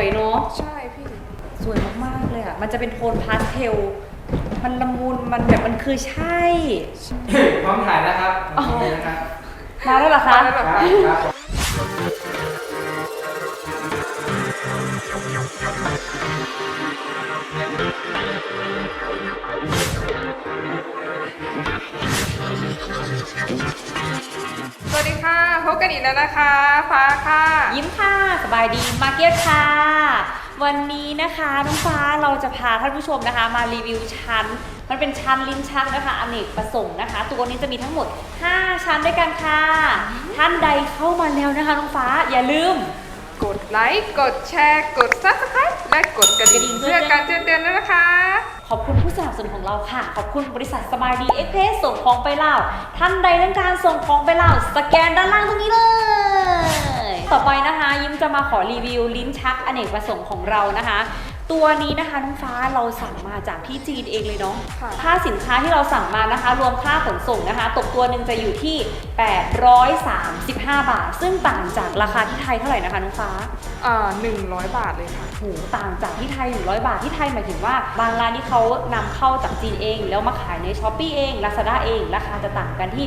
วยเนาะใช่พี่ สวยมากๆเลยอะ มันจะเป็นโทนพาสเทล มันละมุน มันแบบมันคือใช่ พร้อมถ่ายแล้วครับโอเคนะครับมาได้วเหรอคะมาแล้วเหรอครับครับส บกันอีกแล้วนะคะ ฟ้าค่ะ ยิ้มค่ะ สบายดี มาร์เก็ตค่ะ วันนี้นะคะน้องฟ้าเราจะพาท่านผู้ชมนะคะ มารีวิวชั้น มันเป็นชั้นลิ้นชักนะคะอเนกประสงค์นะคะ ตัวนี้จะมีทั้งหมด 5 ชั้นด้วยกันค่ะ ท่านใดเข้ามาแล้วนะคะน้องฟ้าอย่าลืม กดไลค์ กดแชร์ กด subscribe และกดกระดิ่งเพื่อการแจ้งเตือนด้วยนะคะ ขอบคุณผู้สนับสนุนของเราค่ะ ขอบคุณบริษัทสบายดีเอ็กเพสส่งของไปลาว ท่านใดต้องการส่งของไปลาว สแกนด้านล่างตรงนี้เลย ต่อไปนะคะ ยิ้มจะมาขอรีวิวลิ้นชักอเนกประสงค์ของเรานะคะ ตัวนี้นะคะน้องฟ้าเราสั่งมาจากที่จีนเองเลยเนาะค่ะค่าสินค้าที่เราสั่งมานะคะ รวมค่าขนส่งนะคะ ตกตัวหนึ่งจะอยู่ที่ 835 บาท ซึ่งต่างจากราคาที่ไทยเท่าไหร่นะคะน้องฟ้าอ่าหนึ่งร้อยบาทเลยค่ะโหต่างจากที่ไทย100 บาทที่ไทยหมายถึงว่าบางร้านที่เขานำเข้าจากจีนเอง แล้วมาขายในช้อปปีเอง Lazada เอง ราคาจะต่างกันที่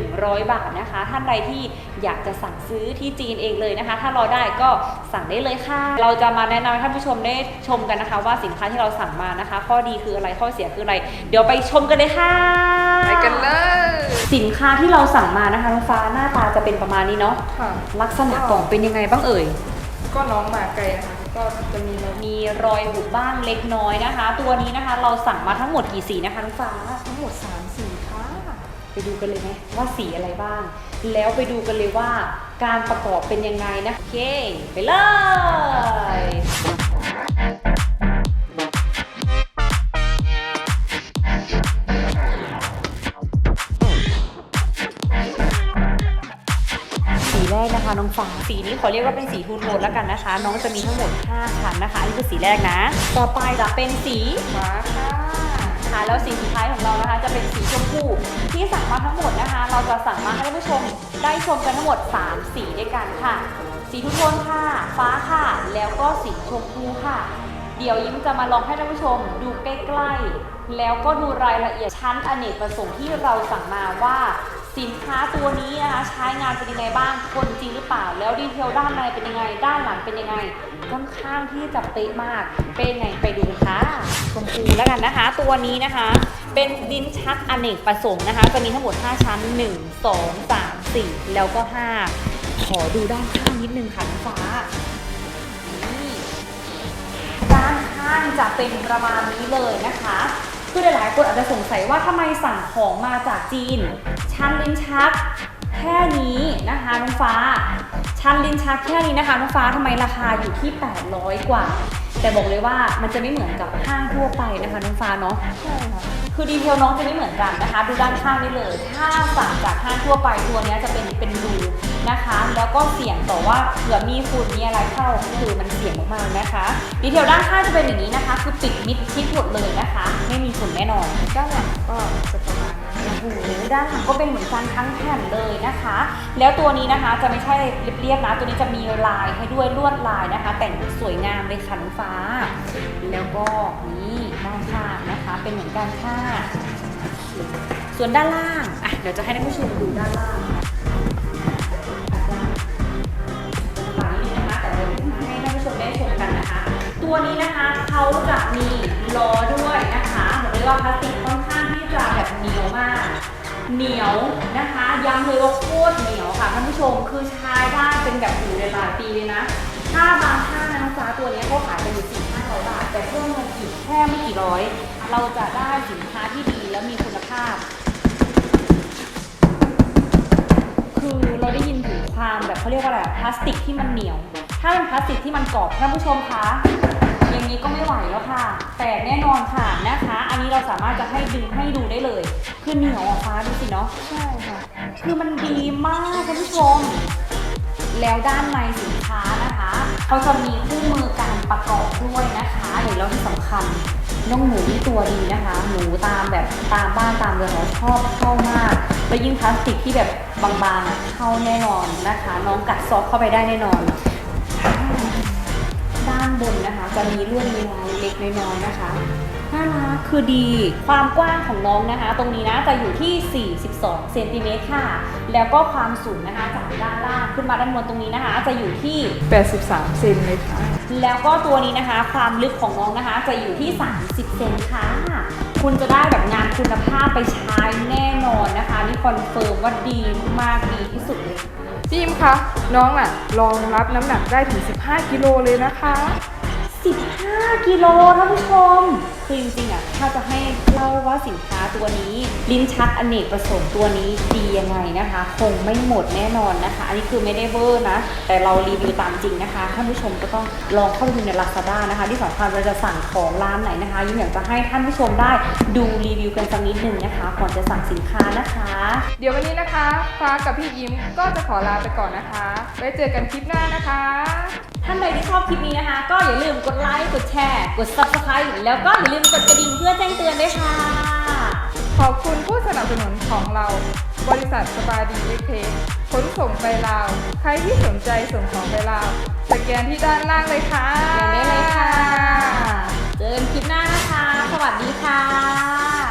100 บาทนะคะ ท่านใดที่อยากจะสั่งซื้อที่จีนเองเลยนะคะ ถ้ารอได้ก็สั่งได้เลยค่ะ เราจะมาแนะนำให้ท่านผู้ชมได้ชมกันนะคะ ว่าสินค้าที่เราสั่งมานะคะ ข้อดีคืออะไรข้อเสียคืออะไร เดี๋ยวไปชมกันเลยค่ะไปกันเลย สินค้าที่เราสั่งมานะคะน้องฟ้าหน้าตาจะเป็นประมาณนี้เนาะค่ะ ลักษณะกล่องเป็นยังไงบ้างเอ่ย ก็น้องมาไกลนะคะก็จะมีรถมีรอยบุบบ้างเล็กน้อยนะคะ ตัวนี้นะคะเราสั่งมาทั้งหมดกี่สีนะคะน้องฟ้า ทั้งหมดสามสีค่ะไปดูกันเลยไหมว่าสีอะไรบ้าง แล้วไปดูกันเลยว่าการประกอบเป็นยังไงนะโอเค ไปเลย นะคะน้องฟ้าสีนี้ขอเรียกว่าเป็นสีทูโทนแล้วกันนะคะ น้องจะมีทั้งหมด5ชั้นนะคะอันนี้คือสีแรกนะ ต่อไปจะเป็นสีฟ้าค่ะค่ะแล้วสีสุดท้ายของเรานะคะจะเป็นสีชมพูที่สั่งมาทั้งหมดนะคะ เราจะสั่งมาให้ท่านผู้ชมได้ชมกันทั้งหมด 3 สีด้วยกันค่ะ สีทุกโทนค่ะ ฟ้าค่ะ แล้วก็สีชมพูค่ะ เดี๋ยวยิ้มจะมาลองให้ท่านผู้ชมดูใกล้ๆ แล้วก็ดูรายละเอียดชั้นอเนกประสงค์ที่เราสั่งมาว่า สินค้าตัวนี้นะคะใช้งานเป็นยังไงบ้างคนจริงหรือเปล่า แล้วดีเทลด้านในเป็นยังไง ด้านหลังเป็นยังไงค่อนข้างที่จะเป๊ะมาก เป็นยังไงไปดูค่ะชมพูแล้วกันนะคะ ตัวนี้นะคะ เป็นลิ้นชักอเนกประสงค์นะคะ จะมีทั้งหมด 5 ชั้น 1 2 3 4 แล้วก็ 5 ขอดูด้านข้างนิดนึงค่ะน้องฟ้าด้านข้างจะเป็นประมาณนี้เลยนะคะ คือหลายๆคนอาจจะสงสัยว่าทำไมสั่งของมาจากจีน ชั้นลิ้นชักแค่นี้นะคะน้องฟ้า ชั้นลิ้นชักแค่นี้นะคะน้องฟ้าทำไมราคาอยู่ที่ 800 กว่า แต่บอกเลยว่ามันจะไม่เหมือนกับห้างทั่วไปนะคะน้องฟ้าเนาะใช่ค่ะคือดีเทลน้องจะไม่เหมือนกันนะคะ ดูด้านข้างนี่เลย ถ้าสั่งจากห้างทั่วไปตัวเนี้ยจะเป็นเป็นรู นะคะ แล้วก็เสี่ยงต่อว่าเผื่อมีฝุ่นมีอะไรเข้าก็คือมันเสี่ยงมากๆนะคะดีเทลด้านข้างจะเป็นอย่างนี้นะคะ คือปิดมิดชิดหมดเลยนะคะ ไม่มีฝุ่นแน่นอนด้านหลังก็จะประมาณนั้นโอ้โหด้านหลังก็เป็นเหมือนกันทั้งแผ่นเลยนะคะ แล้วตัวนี้นะคะจะไม่ใช่เรียบๆนะตัวนี้จะมีลายให้ด้วยลวดลายนะคะ แต่งสวยงามเลยค่ะน้องฟ้า แล้วก็นี่ด้านข้างนะคะ เป็นเหมือนกันค่ะส่วนด้านล่างอะเดี๋ยวจะให้ท่านผู้ชมดูด้านล่าง เขาจะมีล้อด้วยนะคะบอกเลยว่าพลาสติกค่อนข้างที่จะแบบเหนียวมาก เหนียวนะคะย้ำเลยว่าโคตรเหนียวค่ะท่านผู้ชมคือใช้ได้เป็นแบบอยู่หลายปีเลยนะ ถ้าบางห้านะน้องฟ้าตัวนี้เขาขายกันอยู่สี่ห้าร้อยบาท แต่เพิ่มเงินอีกแค่ไม่กี่ร้อย เราจะได้สินค้าที่ดีและมีคุณภาพ คือเราได้ยินถึงความแบบเขาเรียกว่าอะไรพลาสติกที่มันเหนียวถ้าเป็นพลาสติกที่มันกรอบท่านผู้ชมคะ อย่างนี้ก็ไม่ไหวแล้วค่ะ แตกแน่นอนค่ะนะคะ อันนี้เราสามารถจะให้ดึงให้ดูได้เลยคือเหนียวอะฟ้าดูสิเนาะใช่ค่ะ คือมันดีมากท่านผู้ชม แล้วด้านในสินค้านะคะเขาจะมีคู่มือการประกอบด้วยนะคะเดี๋ยวแล้วที่สำคัญน้องหมูนี่ตัวดีนะคะหมูตามแบบตามบ้านตามเรือนเราชอบเข้ามากแล้วยิ่งพลาสติกที่แบบบางๆอะเข้าแน่นอนนะคะ น้องกัดซอฟเข้าไปได้แน่นอน ด้านานบนนะคะ จะมีลวดมีลายเล็กๆน้อยๆนะคะน่ารักคือดีความกว้างของน้องนะคะ ตรงนี้นะจะอยู่ที่ 42 เซนติเมตรค่ะ แล้วก็ความสูงนะคะจากด้านล่างขึ้นมาด้านบนตรงนี้นะคะ จะอยู่ที่ 83 เซนเลยค่ะ แล้วก็ตัวนี้นะคะ ความลึกของน้องนะคะ จะอยู่ที่ 30 เซนค่ะ คุณจะได้แบบงานคุณภาพไปใช้แน่นอนนะ คะนี่คอนเฟิร์มว่าดีมากๆดีที่สุดเลยพี่ยิมคะน้องอะรองรับน้ำหนักได้ถึง 15 กิโลเลยนะคะ 15 กิโลท่านผู้ชมคือจริงๆอะถ้าจะให้เล่า ว่าสินค้าตัวนี้ ลิ้นชักอเนกประสงค์ตัวนี้ดียังไงนะคะ คงไม่หมดแน่นอนนะคะ อันนี้คือไม่ได้เวอร์นะ แต่เรารีวิวตามจริงนะคะท่านผู้ชมก็ต้องลองเข้าไปดูใน Lazada นะคะ ที่สำคัญเราจะสั่งของร้านไหนนะคะยิ่งอยากจะให้ท่านผู้ชมได้ดูรีวิวกันสักนิดนึงนะคะก่อนจะสั่งสินค้านะคะ เดี๋ยววันนี้นะคะฟ้ากับพี่ยิ้มก็จะขอลาไปก่อนนะคะ ไว้เจอกันคลิปหน้านะคะ ท่านใดที่ชอบค ลิปนี้นะคะ ก็อย่าลืมกดไลค์ กดแชร์ กด subscribe แล้วก็อย่าลืมกดกระดิ่งเพื่อแจ้งเตือนด้วยค่ะ ขอบคุณผู้สนับสนุนของเรา บริษัทสบายดีเอ็กเพสขนส่งไปลาว ใครที่สนใจส่งของไปลาวสแกนที่ด้านล่างเลยค่ะอย่างนี้เลยค่ะ เจอกันคลิปหน้านะคะ สวัสดีค่ะ